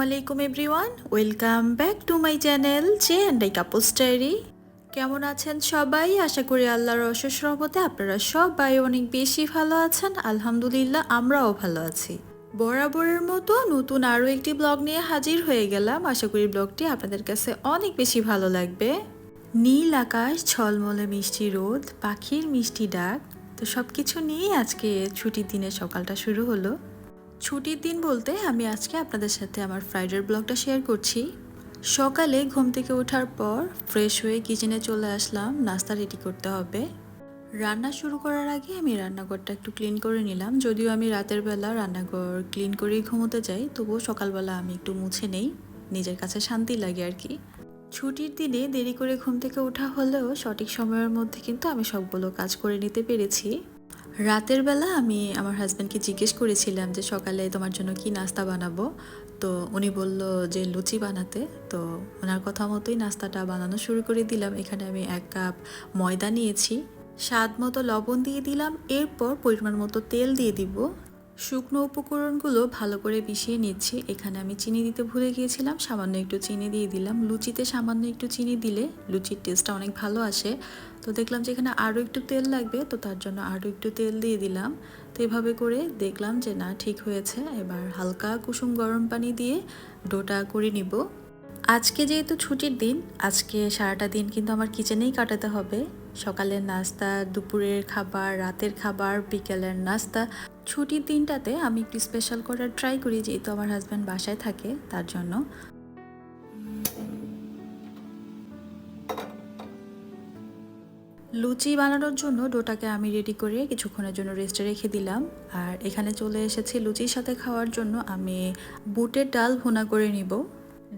আলাইকুম everyone welcome back to my channel J and I couples diary কেমন আছেন সবাই? আশা করি আল্লাহর অশেষ রহমতে আপনারা সবাই অনেক বেশি ভালো আছেন। আলহামদুলিল্লাহ, আমরাও ভালো আছি। বরাবরের মতো নতুন আরও একটি ব্লগ নিয়ে হাজির হয়ে গেলাম। আশা করি ব্লগটি আপনাদের কাছে অনেক বেশি ভালো লাগবে। নীল আকাশ, ঝলমলে মিষ্টি রোদ, পাখির মিষ্টি ডাক, তো সব কিছু নিয়েই আজকে ছুটির দিনে সকালটা শুরু হলো। ছুটির দিন বলতে আমি আজকে আপনাদের সাথে আমার ফ্রাইডের ব্লগটা শেয়ার করছি। সকালে ঘুম থেকে ওঠার পর ফ্রেশ হয়ে কিচেনে চলে আসলাম, নাস্তা রেডি করতে হবে। রান্না শুরু করার আগে আমি রান্নাঘরটা একটু ক্লিন করে নিলাম। যদিও আমি রাতের বেলা রান্নাঘর ক্লিন করেই ঘুমোতে যাই, তবুও সকালবেলা আমি একটু মুছে নেই, নিজের কাছে শান্তি লাগে আর কি। ছুটির দিনে দেরি করে ঘুম থেকে ওঠা হলেও সঠিক সময়ের মধ্যে কিন্তু আমি সবগুলো কাজ করে নিতে পেরেছি। রাতের বেলা আমি আমার হাজব্যান্ডকে জিজ্ঞেস করেছিলাম যে সকালে তোমার জন্য কি নাস্তা বানাবো? তো উনি বলল যে লুচি বানাতে। তো ওনার কথা মতোই নাস্তাটা বানানো শুরু করে দিলাম। এখানে আমি এক কাপ ময়দা নিয়েছি। স্বাদ মতো লবণ দিয়ে দিলাম। এরপর পরিমাণ মতো তেল দিয়ে দিব। শুকনো উপকরণগুলো ভালো করে মিশিয়ে নিচ্ছি। এখানে আমি চিনি দিতে ভুলে গিয়েছিলাম, সামান্য একটু চিনি দিয়ে দিলাম। লুচিতে সামান্য একটু চিনি দিলে লুচির টেস্টটা অনেক ভালো আসে। তো দেখলাম যে এখানে আরও একটু তেল লাগবে, তো তার জন্য আরও একটু তেল দিয়ে দিলাম। তো এভাবে করে দেখলাম যে না, ঠিক হয়েছে। এবার হালকা কুসুম গরম পানি দিয়ে ডোটা করে নিব। আজকে যেহেতু ছুটির দিন, আজকে সারাটা দিন কিন্তু আমার কিচেনেই কাটাতে হবে। সকালের নাস্তা, দুপুরের খাবার, রাতের খাবার, বিকেলের নাস্তা। ছুটির দিনটাতে আমি একটু স্পেশাল করার ট্রাই করি, যেহেতু আমার হাজব্যান্ড বাসায় থাকে, তার জন্য। লুচি বানানোর জন্য ডোটাকে আমি রেডি করে কিছুক্ষণের জন্য রেস্টে রেখে দিলাম। আর এখানে চলে এসেছি লুচির সাথে খাওয়ার জন্য। আমি বুটের ডাল ভুনা করে নিব।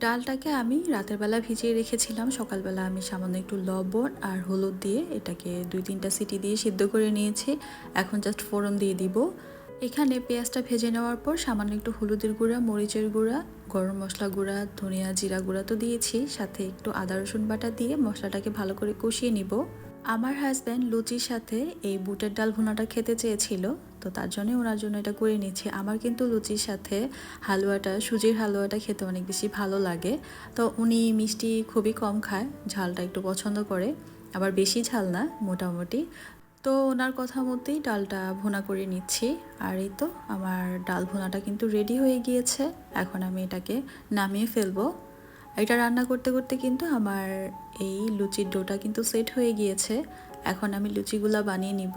ডালটাকে আমি রাতের বেলা ভিজিয়ে রেখেছিলাম। সকালবেলা আমি সামান্য একটু লবণ আর হলুদ দিয়ে এটাকে দুই তিনটা সিটি দিয়ে সিদ্ধ করে নিয়েছি। এখন জাস্ট ফোড়ন দিয়ে দিব। এখানে পেঁয়াজটা ভেজে নেওয়ার পর সামান্য একটু হলুদের গুঁড়া, মরিচের গুঁড়া, গরম মশলা গুঁড়া, ধনিয়া জিরা গুঁড়া তো দিয়েছি। সাথে একটু আদা, রসুন বাটা দিয়ে মশলাটাকে ভালো করে কষিয়ে নিব। আমার হাজব্যান্ড লুচির সাথে এই বুটের ডাল ভুনাটা খেতে চেয়েছিল। তো তার জন্যই ওনার জন্য এটা করে নিচ্ছি। আমার কিন্তু লুচির সাথে হালুয়াটা, সুজির হালুয়াটা খেতে অনেক বেশি ভালো লাগে। তো উনি মিষ্টি খুবই কম খায়, ঝালটা একটু পছন্দ করে, আবার বেশি ঝাল না, মোটামুটি। তো ওনার কথা মতেই ডালটা ভোনা করে নিচ্ছি। আর এই তো আমার ডাল ভোনাটা কিন্তু রেডি হয়ে গিয়েছে। এখন আমি এটাকে নামিয়ে ফেলব। এটা রান্না করতে করতে কিন্তু আমার এই লুচির ডোটা কিন্তু সেট হয়ে গিয়েছে। এখন আমি লুচিগুলা বানিয়ে নিব।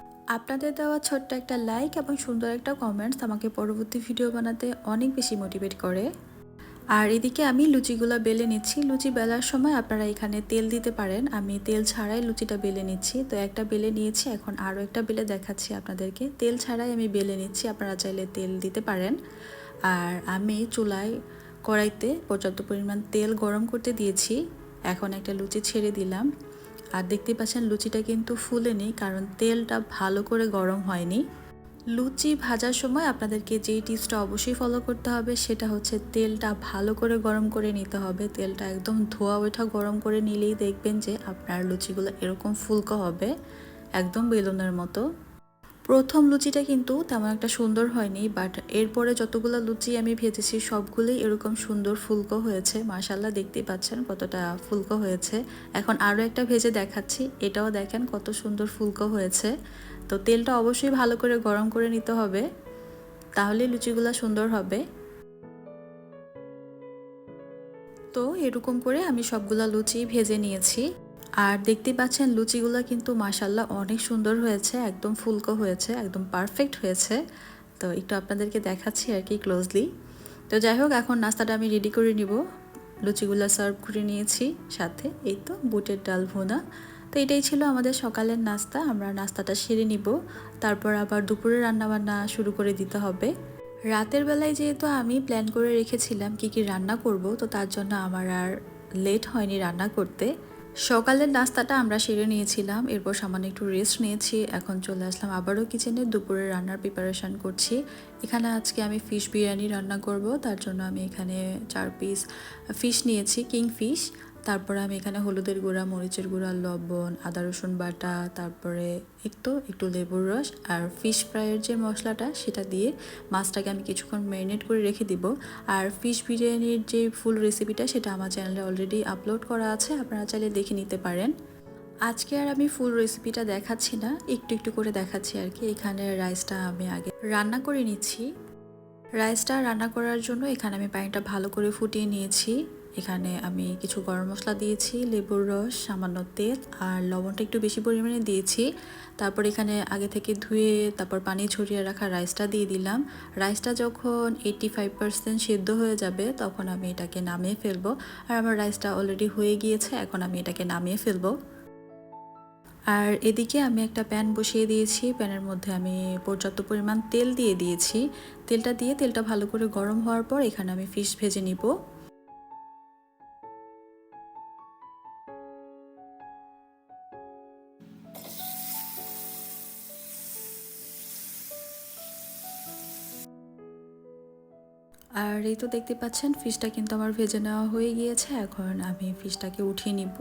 আপনাদের দেওয়া ছোট্ট একটা লাইক এবং সুন্দর একটা কমেন্টস আমাকে পরবর্তী ভিডিও বানাতে অনেক বেশি মোটিভেট করে। আর এদিকে আমি লুচিগুলো বেলে নিচ্ছি। লুচি বেলার সময় আপনারা এখানে তেল দিতে পারেন। আমি তেল ছাড়াই লুচিটা বেলে নিচ্ছি। তো একটা বেলে নিয়েছি, এখন আরও একটা বেলে দেখাচ্ছি আপনাদেরকে। তেল ছাড়াই আমি বেলে নিচ্ছি, আপনারা চাইলে তেল দিতে পারেন। আর আমি চুলায় কড়াইতে পর্যাপ্ত পরিমাণ তেল গরম করতে দিয়েছি। এখন একটা লুচি ছেড়ে দিলাম। আর দেখতে পাচ্ছেন লুচিটা কিন্তু ফুলেনি, কারণ তেলটা ভালো করে গরম হয়নি। লুচি ভাজার সময় আপনাদেরকে যেই টিপসটা অবশ্যই ফলো করতে হবে, সেটা হচ্ছে তেলটা ভালো করে গরম করে নিতে হবে। তেলটা একদম ধোয়া ওঠা গরম করে নিলেই দেখবেন যে আপনার লুচিগুলো এরকম ফুলকো হবে, একদম বেলুনের মতো। প্রথম লুচিটা কিন্তু তেমন একটা সুন্দর হয়নি বাট এরপরে যতগুলো লুচি আমি ভেজেছি, সবগুলোই এরকম সুন্দর ফুলকো হয়েছে। মাশাল্লাহ দেখতেই পাচ্ছেন কতটা ফুলকো হয়েছে। এখন আরও একটা ভেজে দেখাচ্ছি, এটাও দেখেন কত সুন্দর ফুলকো হয়েছে। তো তেলটা অবশ্যই ভালো করে গরম করে নিতে হবে তাহলে লুচিগুলো সুন্দর হবে। তো এরকম করে আমি সবগুলো লুচি ভেজে নিয়েছি। আর দেখতে পাচ্ছেন লুচিগুলো কিন্তু মাসাল্লাহ অনেক সুন্দর হয়েছে, একদম ফুলকো হয়েছে, একদম পারফেক্ট হয়েছে। তো একটু আপনাদেরকে দেখাচ্ছি আর কি ক্লোজলি তো যাই হোক, এখন নাস্তাটা আমি রেডি করে নিব। লুচিগুলো সার্ভ করে নিয়েছি সাথে, এই তো বুটের ডাল ভুনা। তো এটাই ছিল আমাদের সকালের নাস্তা, আমরা নাস্তাটা সেরে নিব। তারপর আবার দুপুরে রান্নাবান্না শুরু করে দিতে হবে। রাতের বেলায় যেহেতু আমি প্ল্যান করে রেখেছিলাম কি কি রান্না করব, তো তার জন্য আমার আর লেট হয়নি রান্না করতে। সকালের নাস্তাটা আমরা সেরে নিয়েছিলাম, এরপর সামান্য একটু রেস্ট নিয়েছি। এখন চলে আসলাম আবারও কিচেনে দুপুরে রান্নার প্রিপারেশান করছি। এখানে আজকে আমি ফিশ বিরিয়ানি রান্না করব, তার জন্য আমি এখানে চার পিস ফিশ নিয়েছি কিং ফিশ তারপরে আমি এখানে হলুদের গুঁড়া, মরিচের গুঁড়া, লবণ, আদা, রসুন বাটা, তারপরে একটু একটু লেবুর রস আর ফিশ ফ্রাইয়ের যে মশলাটা সেটা দিয়ে মাছটাকে আমি কিছুক্ষণ ম্যারিনেট করে রেখে দিব। আর ফিশ বিরিয়ানির যে ফুল রেসিপিটা সেটা আমার চ্যানেলে অলরেডি আপলোড করা আছে, আপনারা চাইলে দেখে নিতে পারেন। আজকে আর আমি ফুল রেসিপিটা দেখাচ্ছি না, একটু একটু করে দেখাচ্ছি আর কি। এখানে রাইসটা আমি আগে রান্না করে নিচ্ছি। রাইসটা রান্না করার জন্য এখানে আমি পানিটা ভালো করে ফুটিয়ে নিয়েছি। এখানে আমি কিছু গরম মশলা দিয়েছি, লেবুর রস, সামান্য তেল আর লবণটা একটু বেশি পরিমাণে দিয়েছি। তারপর এখানে আগে থেকে ধুয়ে তারপর পানি ছড়িয়ে রাখা রাইসটা দিয়ে দিলাম। রাইসটা যখন এইটি ফাইভ পার্সেন্ট সেদ্ধ হয়ে যাবে, তখন আমি এটাকে নামিয়ে ফেলব। আর আমার রাইসটা অলরেডি হয়ে গিয়েছে, এখন আমি এটাকে নামিয়ে ফেলব। আর এদিকে আমি একটা প্যান বসিয়ে দিয়েছি। প্যানের মধ্যে আমি পর্যাপ্ত পরিমাণ তেল দিয়ে দিয়েছি। তেলটা দিয়ে তেলটা ভালো করে গরম হওয়ার পর এখানে আমি ফিশ ভেজে নিব। আর এই তো দেখতে পাচ্ছেন, ফিশটা কিন্তু আমার ভেজে নেওয়া হয়ে গিয়েছে। এখন আমি ফিশটাকে উঠিয়ে নিব।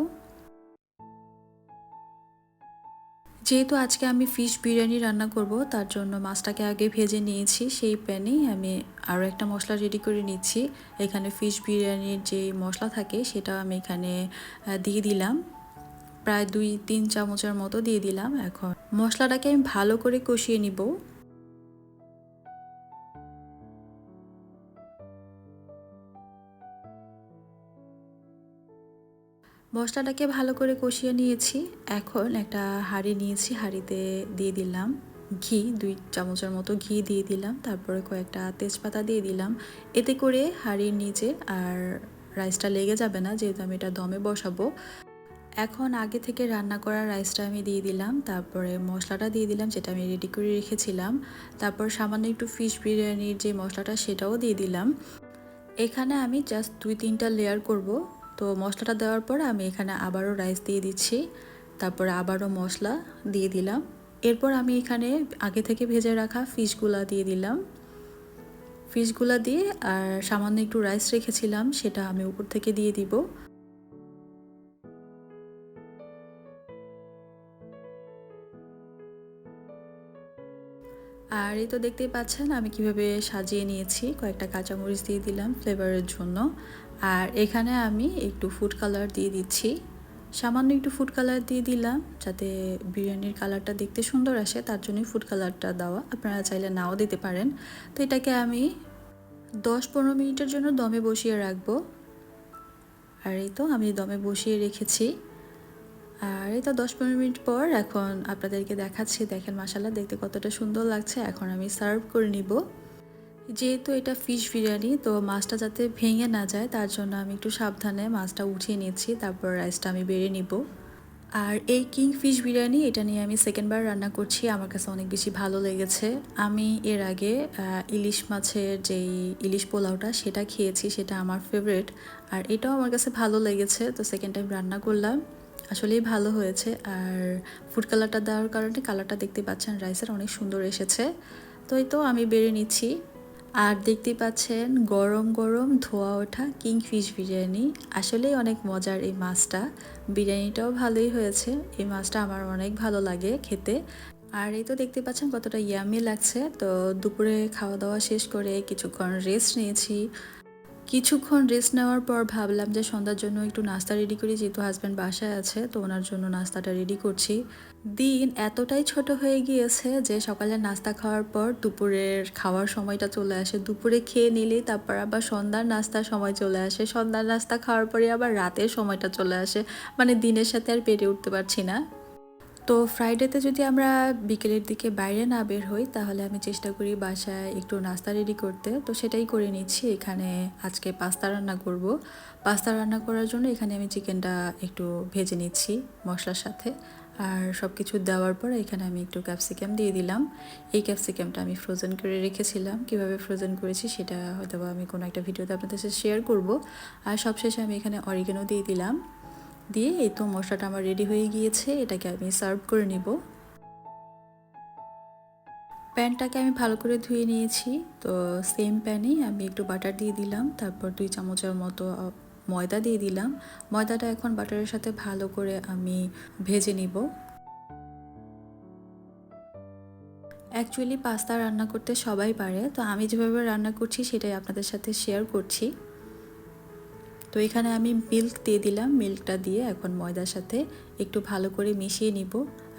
যেহেতু আজকে আমি ফিশ বিরিয়ানি রান্না করব, তার জন্য মাছটাকে আগে ভেজে নিয়েছি। সেই প্যানেই আমি আরও একটা মশলা রেডি করে নিচ্ছি। এখানে ফিশ বিরিয়ানির যে মশলা থাকে সেটা আমি এখানে দিয়ে দিলাম। প্রায় দুই, তিন চামচের মতো দিয়ে দিলাম। এখন মশলাটাকে আমি ভালো করে কষিয়ে নিব। মশলাটাকে ভালো করে কষিয়ে নিয়েছি। এখন একটা হাঁড়ি নিয়েছি, হাঁড়িতে দিয়ে দিলাম ঘি, দুই চামচের মতো ঘি দিয়ে দিলাম, তারপরে কয়েকটা তেজপাতা দিয়ে দিলাম। এতে করে হাঁড়ির নিচে আর রাইসটা লেগে যাবে না, যেহেতু আমি এটা দমে বসাবো। এখন আগে থেকে রান্না করা রাইসটা আমি দিয়ে দিলাম, তারপরে মশলাটা দিয়ে দিলাম, যেটা আমি রেডি করে রেখেছিলাম। তারপর সামান্য একটু ফিশ বিরিয়ানির যে মশলাটা, সেটাও দিয়ে দিলাম। এখানে আমি জাস্ট দুই তিনটা লেয়ার করব। তো মশলাটা দেওয়ার পর আমি এখানে আবারও রাইস দিয়ে দিচ্ছি। তারপর আবারও মশলা দিয়ে দিলাম। এরপর আমি এখানে আগে থেকে ভেজে রাখা ফিশগুলা দিয়ে দিলাম। ফিশগুলা দিয়ে আর সামান্য একটু রাইস রেখেছিলাম, সেটা আমি উপর থেকে দিয়ে দিব। আর এই তো দেখতেই পাচ্ছেন, আমি কীভাবে সাজিয়ে নিয়েছি, কয়েকটা কাঁচামরিচ দিয়ে দিলাম ফ্লেভারের জন্য। আর এখানে আমি একটু ফুড কালার দিয়ে দিচ্ছি। সামান্য একটু ফুড কালার দিয়ে দিলাম, যাতে বিরিয়ানির কালারটা দেখতে সুন্দর আসে, তার জন্যই ফুড কালারটা দেওয়া। আপনারা চাইলে নাও দিতে পারেন। তো এটাকে আমি দশ পনেরো মিনিটের জন্য দমে বসিয়ে রাখব। আর এই তো আমি দমে বসিয়ে রেখেছি। আর এই তো দশ পনেরো মিনিট পর এখন আপনাদেরকে দেখাচ্ছি, দেখেন মশালা দেখতে কতটা সুন্দর লাগছে। এখন আমি সার্ভ করে নিব। যেহেতু এটা ফিশ বিরিয়ানি, তো মাছটা যাতে ভেঙে না যায়, তার জন্য আমি একটু সাবধানে মাছটা উঠিয়ে নিচ্ছি, তারপর রাইসটা আমি বেড়ে নিব। আর এই কিং ফিশ বিরিয়ানি, এটা নিয়ে আমি সেকেন্ডবার রান্না করছি, আমার কাছে অনেক বেশি ভালো লেগেছে। আমি এর আগে ইলিশ মাছের যেই ইলিশ পোলাওটা, সেটা খেয়েছি, সেটা আমার ফেভারেট আর এটাও আমার কাছে ভালো লেগেছে। তো সেকেন্ড টাইম রান্না করলাম। আসলেই ভালো হয়েছে। আর ফুড কালারটা দেওয়ার কারণে কালারটা দেখতে পাচ্ছেন রাইসের অনেক সুন্দর এসেছে। তো এই তো আমি বেড়ে নিচ্ছি। আর দেখতে পাচ্ছেন, গরম গরম ধোয়া ওঠা কিং ফিশ বিরিয়ানি। আসলেই অনেক মজার এই মাছটা। বিরিয়ানিটাও ভালোই হয়েছে। এই মাছটা আমার অনেক ভালো লাগে খেতে। আর এই তো দেখতে পাচ্ছেন, কতটা ইয়ামি লাগছে। তো দুপুরে খাওয়া দাওয়া শেষ করে কিছুক্ষণ রেস্ট নিয়েছি। কিছুক্ষণ রেস্ট নেওয়ার পর ভাবলাম যে সন্ধ্যার জন্য একটু নাস্তা রেডি করি, যেহেতু হাজব্যান্ড বাসায় আছে, তো ওনার জন্য নাস্তাটা রেডি করছি। দিন এতটাই ছোট হয়ে গিয়েছে যে সকালে নাস্তা খাওয়ার পর দুপুরের খাওয়ার সময়টা চলে আসে। দুপুরে খেয়ে নিলেই তারপর আবার সন্ধ্যার নাস্তার সময় চলে আসে। সন্ধ্যার নাস্তা খাওয়ার পরে আবার রাতের সময়টা চলে আসে। মানে দিনের সাথে আর পেরে উঠতে পারছি না। তো ফ্রাইডেতে যদি আমরা বিকেলের দিকে বাইরে না বের হই, তাহলে আমি চেষ্টা করি বাসায় একটু নাস্তা রেডি করতে। তো সেটাই করে নিচ্ছি। এখানে আজকে পাস্তা রান্না করব। পাস্তা রান্না করার জন্য এখানে আমি চিকেনটা একটু ভেজে নিচ্ছি মশলার সাথে। আর সব কিছু দেওয়ার পর এখানে আমি একটু ক্যাপসিকাম দিয়ে দিলাম। এই ক্যাপসিকামটা আমি ফ্রোজেন করে রেখেছিলাম। কীভাবে ফ্রোজেন করেছি সেটা হয়তো আমি কোনো একটা ভিডিওতে আপনাদের সাথে শেয়ার করব। আর সবশেষে আমি এখানে অরিগেনও দিয়ে দিলাম। দিয়ে এই তো মশলাটা আমার রেডি হয়ে গিয়েছে, এটাকে আমি সার্ভ করে নিব। প্যানটাকে আমি ভালো করে ধুয়ে নিয়েছি, তো সেম প্যানেই আমি একটু বাটার দিয়ে দিলাম, তারপর দুই চামচের মতো ময়দা দিয়ে দিলাম। ময়দাটা এখন বাটারের সাথে ভালো করে আমি ভেজে নিব। অ্যাকচুয়ালি পাস্তা রান্না করতে সবাই পারে, তো আমি যেভাবে রান্না করছি, সেটাই আপনাদের সাথে শেয়ার করছি। তো এখানে আমি মিল্ক দিয়ে দিলাম মিল্কটা দিয়ে এখন ময়দার সাথে একটু ভালো করে মিশিয়ে নিব।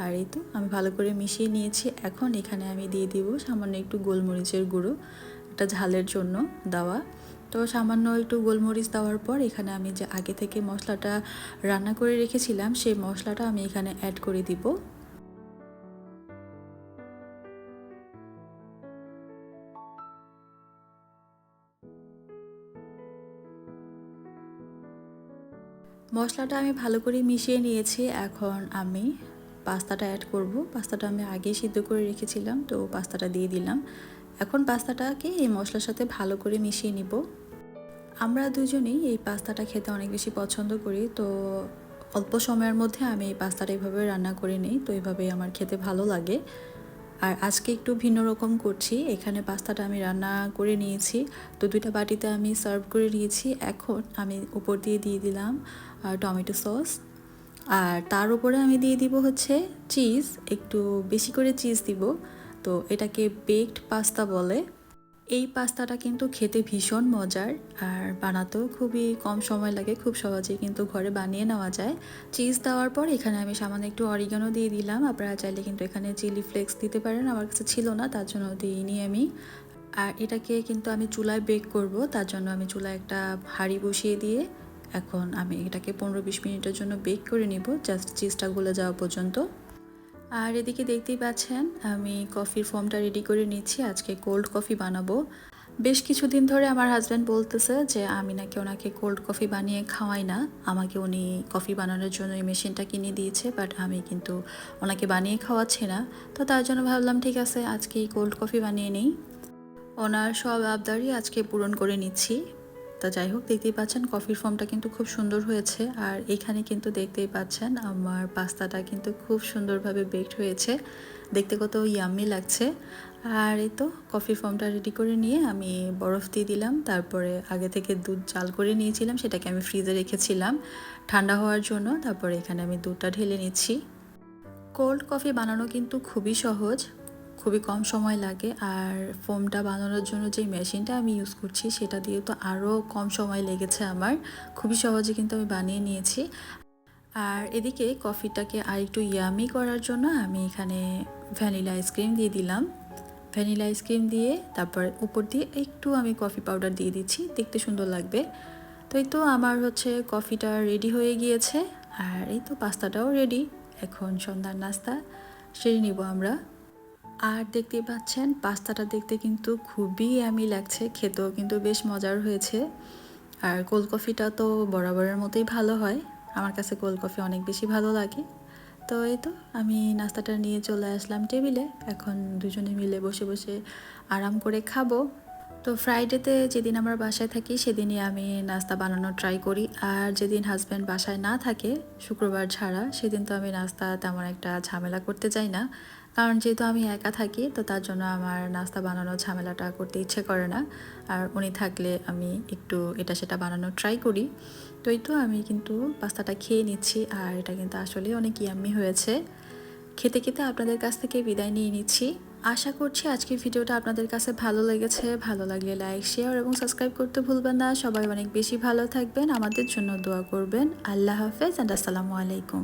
আর এই তো, আমি ভালো করে মিশিয়ে নিয়েছি। এখন এখানে আমি দিয়ে দিব সামান্য একটু গোলমরিচের গুঁড়ো, একটা ঝালের জন্য দেওয়া। তো সামান্য একটু গোলমরিচ দেওয়ার পর এখানে আমি যে আগে থেকে মশলাটা রান্না করে রেখেছিলাম, সেই মশলাটা আমি এখানে অ্যাড করে দিব। মশলাটা আমি ভালো করে মিশিয়ে নিয়েছি। এখন আমি পাস্তাটা অ্যাড করব। পাস্তাটা আমি আগেই সিদ্ধ করে রেখেছিলাম, তো পাস্তাটা দিয়ে দিলাম। এখন পাস্তাটাকে এই মশলার সাথে ভালো করে মিশিয়ে নিব। আমরা দুজনেই এই পাস্তাটা খেতে অনেক বেশি পছন্দ করি, তো অল্প সময়ের মধ্যে আমি এই পাস্তাটা এইভাবে রান্না করে নিই, তো এইভাবেই আমার খেতে ভালো লাগে। আর আজকে একটু ভিন্ন রকম করছি, এখানে পাস্তাটা আমি রান্না করে নিয়েছি, তো দুইটা বাটিতে আমি সার্ভ করে নিয়েছি। এখন আমি উপর দিয়ে দিয়ে দিলাম টমেটো সস। আর তার উপরে আমি দিয়ে দিব হচ্ছে চিজ, একটু বেশি করে চিজ দিব। তো এটাকে বেকড পাস্তা বলে। এই পাস্তাটা কিন্তু খেতে ভীষণ মজার আর বানাতেও খুবই কম সময় লাগে, খুব সহজেই কিন্তু ঘরে বানিয়ে নেওয়া যায়। চিজ দেওয়ার পর এখানে আমি সামান্য একটু অরিগানো দিয়ে দিলাম। আপনারা চাইলে কিন্তু এখানে চিলি ফ্লেক্স দিতে পারেন, আমার কাছে ছিল না, তার জন্য দিইনি আমি। আর এটাকে কিন্তু আমি চুলায় বেক করব, তার জন্য আমি চুলায় একটা হাঁড়ি বসিয়ে দিয়ে এখন আমি এটাকে পনেরো বিশ মিনিটের জন্য বেক করে নিব জাস্ট চিজটা গলে যাওয়া পর্যন্ত। আর এদিকে দেখতেই পাচ্ছেন, আমি কফির ফর্মটা রেডি করে নিচ্ছি, আজকে কোল্ড কফি বানাবো। বেশ কিছুদিন ধরে আমার হাজব্যান্ড বলতেছে যে, আমি নাকি ওনাকে কোল্ড কফি বানিয়ে খাওয়াই না। আমাকে উনি কফি বানানোর জন্য এই মেশিনটা কিনে দিয়েছে বাট আমি কিন্তু ওনাকে বানিয়ে খাওয়াচ্ছি না। তো তার জন্য ভাবলাম, ঠিক আছে, আজকে এই কোল্ড কফি বানিয়ে নিই। ওনার সব আবদারই আজকে পূরণ করে নিচ্ছি। তা যাই হোক, দেখতেই পাচ্ছেন কফির ফর্মটা কিন্তু খুব সুন্দর হয়েছে। আর এখানে কিন্তু দেখতেই পাচ্ছেন আমার পাস্তাটা কিন্তু খুব সুন্দরভাবে বেকড হয়েছে। দেখতে কত ইয়াম্মি লাগছে। আর এই তো কফির ফর্মটা রেডি করে নিয়ে আমি বরফ দিয়ে দিলাম। তারপরে আগে থেকে দুধ জাল করে নিয়েছিলাম, সেটাকে আমি ফ্রিজে রেখেছিলাম ঠান্ডা হওয়ার জন্য। তারপরে এখানে আমি দুধটা ঢেলে নিচ্ছি। কোল্ড কফি বানানো কিন্তু খুবই সহজ। খুবই কম সময় লাগে আর ফোমটা বানানোর জন্য যে মেশিনটা আমি ইউজ করছি সেটা দিয়ে তো আরও কম সময় লেগেছে আমার। খুবই সহজে কিন্তু আমি বানিয়ে নিয়েছি। আর এদিকে কফিটাকে আর একটু ইয়ামি করার জন্য আমি এখানে ভ্যানিলা আইসক্রিম দিয়ে দিলাম। ভ্যানিলা আইসক্রিম দিয়ে তারপর উপর দিয়ে একটু আমি কফি পাউডার দিয়ে দিচ্ছি, দেখতে সুন্দর লাগবে। তো এই তো আমার হচ্ছে কফিটা রেডি হয়ে গিয়েছে। আর এই তো পাস্তাটাও রেডি এখন সন্ধ্যার নাস্তা সেরে নিব আমরা। আর দেখতেই পাচ্ছেন, পাস্তাটা দেখতে কিন্তু খুবই আমি লাগছে, খেতেও কিন্তু বেশ মজার হয়েছে। আর কোল্ড কফিটা তো বরাবরের মতোই ভালো হয়, আমার কাছে কোল্ড কফি অনেক বেশি ভালো লাগে। তো এই তো, আমি নাস্তাটা নিয়ে চলে আসলাম টেবিলে, এখন দুজনে মিলে বসে বসে আরাম করে খাব। তো ফ্রাইডেতে যেদিন আমার বাসায় থাকি, সেদিনই আমি নাস্তা বানানোর ট্রাই করি। আর যেদিন হাজব্যান্ড বাসায় না থাকে, শুক্রবার ছাড়া, সেদিন তো আমি নাস্তা তেমন একটা ঝামেলা করতে চাই না। কারণ যেহেতু আমি একা থাকি, তো তার জন্য আমার নাস্তা বানানোর ঝামেলাটা করতে ইচ্ছে করে না। আর উনি থাকলে আমি একটু এটা সেটা বানানোর ট্রাই করি। তো তো আমি কিন্তু পাস্তাটা খেয়ে নিচ্ছি, আর এটা কিন্তু আসলে অনেক ইয়াম্মি হয়েছে। খেতে খেতে আপনাদের কাছ থেকে বিদায় নিয়ে নিচ্ছি। আশা করছি আজকের ভিডিওটা আপনাদের কাছে ভালো লেগেছে। ভালো লাগলে লাইক শেয়ার এবং সাবস্ক্রাইব করতে ভুলবেন না। সবাই অনেক বেশি ভালো থাকবেন, আমাদের জন্য দোয়া করবেন। আল্লাহ হাফেজ অ্যান্ড আসসালামু আলাইকুম।